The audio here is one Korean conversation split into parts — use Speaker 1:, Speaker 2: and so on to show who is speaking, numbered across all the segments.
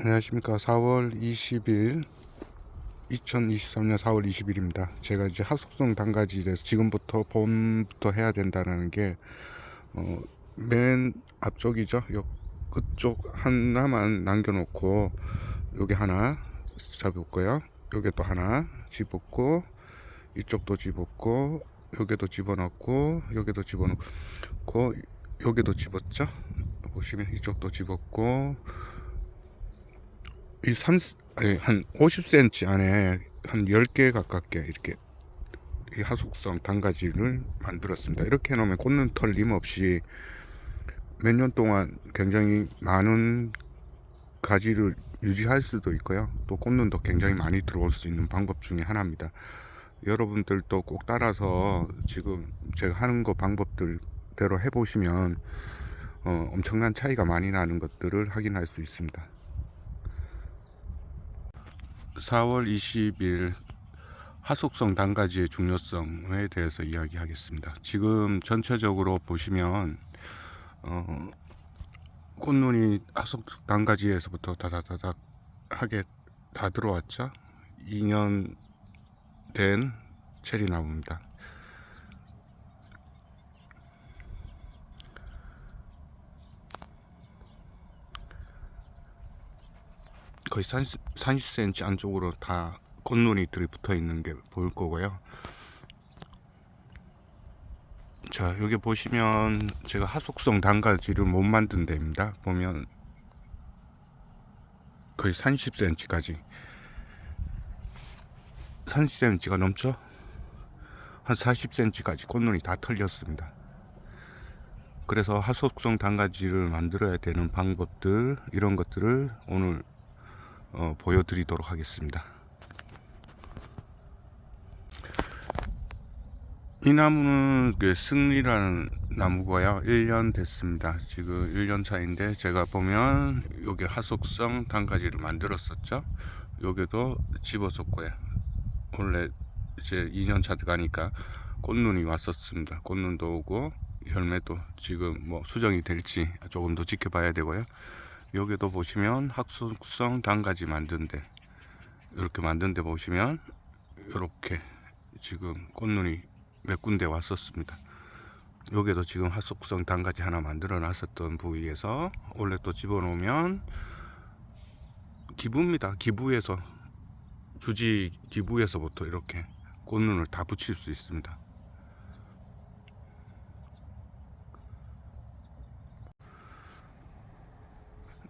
Speaker 1: 안녕하십니까. 4월 20일 2023년 4월 20일입니다. 제가 이제 하속성 단가지에 대해서 지금부터 봄부터 해야 된다는 게 어, 맨 앞쪽이죠? 요 끝쪽 하나만 남겨놓고 여기 하나 잡을거요. 여기 또 하나 집었고 이쪽도 집었고 여기도 집어넣고 여기도 집어넣고 여기도 집었죠? 보시면 이쪽도 집었고 이 3, 아니, 한 50cm 안에 한 10개 가깝게 이렇게 이 하속성 단가지를 만들었습니다. 이렇게 해놓으면 꽂는 털림 없이 몇 년 동안 굉장히 많은 가지를 유지할 수도 있고요. 또 꽂는도 굉장히 많이 들어올 수 있는 방법 중에 하나입니다. 여러분들도 꼭 따라서 지금 제가 하는 거 방법들대로 해보시면 어, 엄청난 차이가 많이 나는 것들을 확인할 수 있습니다. 4월 20일 하속성 단가지의 중요성에 대해서 이야기하겠습니다. 지금 전체적으로 보시면 어, 꽃눈이 하속 단가지에서부터 다다다닥 하게 다 들어왔죠. 2년 된 체리 나무입니다. 거의 30, 30cm 안쪽으로 다 꽃눈이 들이 붙어 있는 게 보일 거고요. 자, 여기 보시면 제가 하속성 단가지를 못 만든 데입니다. 보면 거의 30cm까지 30cm가 넘죠? 한 40cm까지 꽃눈이 다 털렸습니다. 그래서 하속성 단가지를 만들어야 되는 방법들 이런 것들을 오늘 어, 보여드리도록 하겠습니다. 이 나무는 그 승리라는 나무고요. 1년 됐습니다. 지금 1년 차인데 제가 보면 여기 하속성 단가지를 만들었었죠. 여기도 집어줬고요. 원래 이제 2년 차 들어가니까 꽃눈이 왔었습니다. 꽃눈도 오고 열매도 지금 뭐 수정이 될지 조금 더 지켜봐야 되고요. 여기도 보시면 학속성 단가지 만든데 이렇게 만든데 보시면 이렇게 지금 꽃눈이 몇 군데 왔었습니다. 여기도 지금 학속성 단가지 하나 만들어 놨었던 부위에서 원래 또 집어넣으면 기부입니다. 기부에서 주지 기부에서부터 이렇게 꽃눈을 다 붙일 수 있습니다.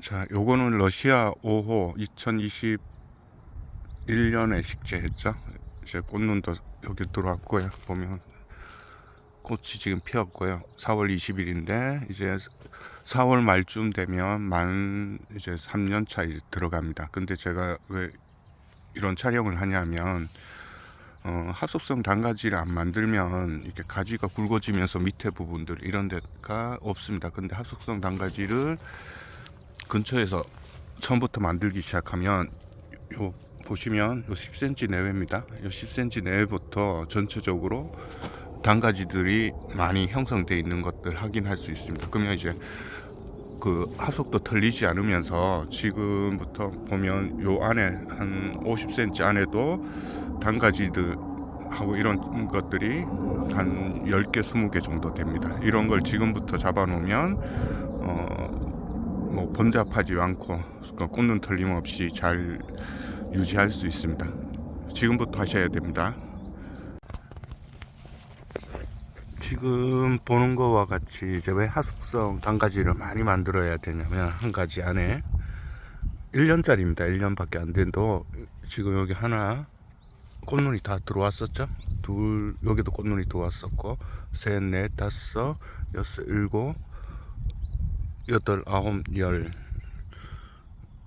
Speaker 1: 자, 요거는 러시아 5호 2021년에 식재했죠. 이제 꽃눈도 여기 들어왔고요. 보면 꽃이 지금 피었고요. 4월 20일인데 이제 4월 말쯤 되면 만 이제 3년 차 이제 들어갑니다. 근데 제가 왜 이런 촬영을 하냐면 어, 합속성 단가지를 안 만들면 이렇게 가지가 굵어지면서 밑에 부분들 이런 데가 없습니다. 근데 합속성 단가지를 근처에서 처음부터 만들기 시작하면 요 보시면 요 10cm 내외입니다. 요 10cm 내외부터 전체적으로 단가지들이 많이 형성되어 있는 것들 확인할 수 있습니다. 그러면 이제 그 하속도 털리지 않으면서 지금부터 보면 요 안에 한 50cm 안에도 단가지들 하고 이런 것들이 한 10개, 20개 정도 됩니다. 이런 걸 지금부터 잡아 놓으면 어, 뭐 번잡하지 않고 그 꽂는 털림 없이 잘 유지할 수 있습니다. 지금부터 하셔야 됩니다. 지금 보는 거와 같이 이제 왜 하숙성 단가지를 많이 만들어야 되냐면 한 가지 안에 1년짜리입니다. 1년밖에 안 된도 지금 여기 하나 꽃눈이 다 들어왔었죠. 둘 여기도 꽃눈이 들어왔었고 셋, 넷, 다섯, 여섯, 일곱, 여덟, 아홉, 열.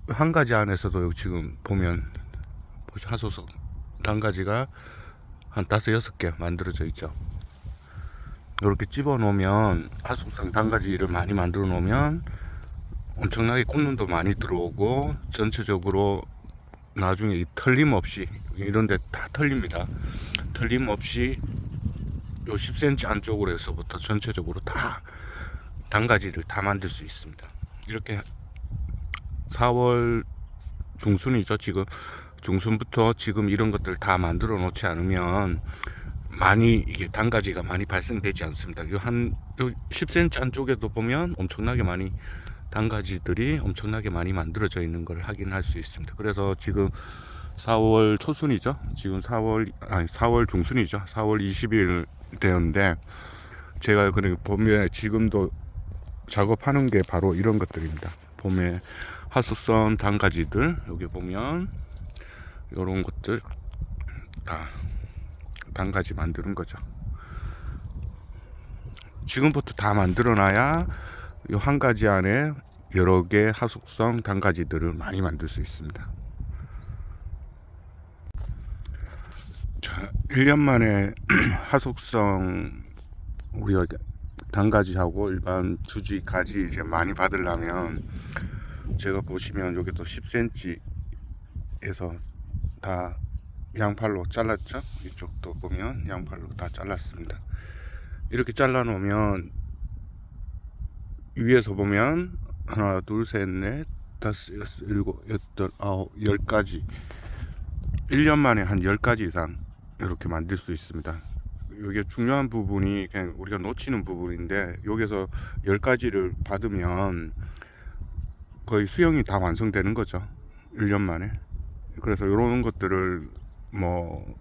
Speaker 1: 한 가지 안에서도 지금 보면 하소서 단가지가 한 다섯 여섯 개 만들어져 있죠. 이렇게 집어 놓으면 하숙상 단가지를 많이 만들어 놓으면 엄청나게 꽂눈도 많이 들어오고 전체적으로 나중에 이 털림 없이 이런데 다 털립니다. 털림 없이 요 10cm 안쪽으로 해서부터 전체적으로 다 단가지를 다 만들 수 있습니다. 이렇게 4월 중순이죠 지금 중순부터 지금 이런 것들 다 만들어 놓지 않으면 많이 이게 단가지가 많이 발생되지 않습니다. 요한 요 10cm 안쪽에도 보면 엄청나게 많이 단가지들이 엄청나게 많이 만들어져 있는 걸 확인할 수 있습니다. 그래서 지금 4월 초순이죠. 지금 4월 아니 4월 중순이죠. 4월 20일 되었는데 제가 그냥 봄에 지금도 작업하는 게 바로 이런 것들입니다. 봄에 하수성 단가지들 여기 보면 이런 것들 다 단가지 만드는 거죠. 지금부터 다 만들어놔야 이 한 가지 안에 여러 개 하숙성 단가지들을 많이 만들 수 있습니다. 자, 1년 만에 하숙성 우리가 단가지하고 일반 주지 가지 이제 많이 받으려면 제가 보시면 여기도 10cm에서 다 양팔로 잘랐죠? 이쪽도 보면 양팔로 다 잘랐습니다. 이렇게 잘라 놓으면 위에서 보면 하나, 둘, 셋, 넷, 다섯, 여섯, 일곱, 여덟, 아홉, 열 가지 1년 만에 한 10가지 이상 이렇게 만들 수 있습니다. 이게 중요한 부분이 그냥 우리가 놓치는 부분인데 여기서 10가지를 받으면 거의 수영이 다 완성되는 거죠. 1년 만에. 그래서 이런 것들을 뭐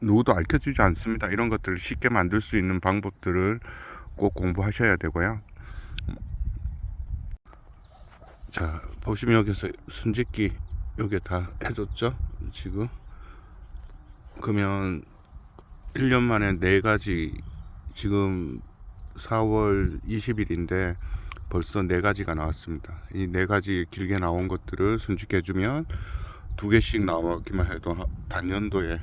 Speaker 1: 누구도 알려주지 않습니다. 이런 것들을 쉽게 만들 수 있는 방법들을 꼭 공부하셔야 되고요. 자 보시면 여기서 순짓기 여기 다 해줬죠 지금 그러면 1년 만에 네 가지 지금 4월 20일인데 벌써 네 가지가 나왔습니다 이 네 가지 길게 나온 것들을 순직해 주면 두 개씩 나오기만 해도 단년도에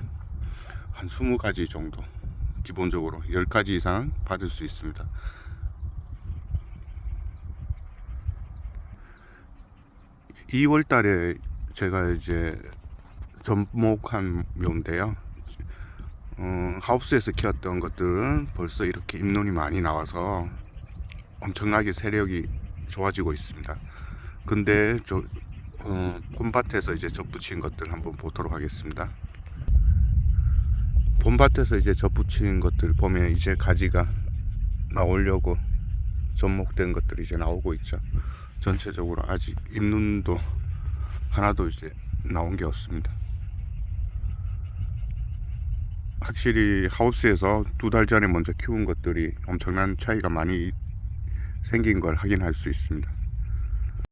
Speaker 1: 한 20가지 정도 기본적으로 10가지 이상 받을 수 있습니다 2월 달에 제가 이제 접목한 묘인데요. 어, 하우스에서 키웠던 것들은 벌써 이렇게 잎눈이 많이 나와서 엄청나게 세력이 좋아지고 있습니다. 근데 저 어, 봄밭에서 이제 접붙인 것들 한번 보도록 하겠습니다. 봄밭에서 이제 접붙인 것들 보면 이제 가지가 나오려고 접목된 것들이 이제 나오고 있죠. 전체적으로 아직 잎눈도 하나도 이제 나온 게 없습니다. 확실히 하우스에서 두 달 전에 먼저 키운 것들이 엄청난 차이가 많이 생긴 걸 확인할 수 있습니다.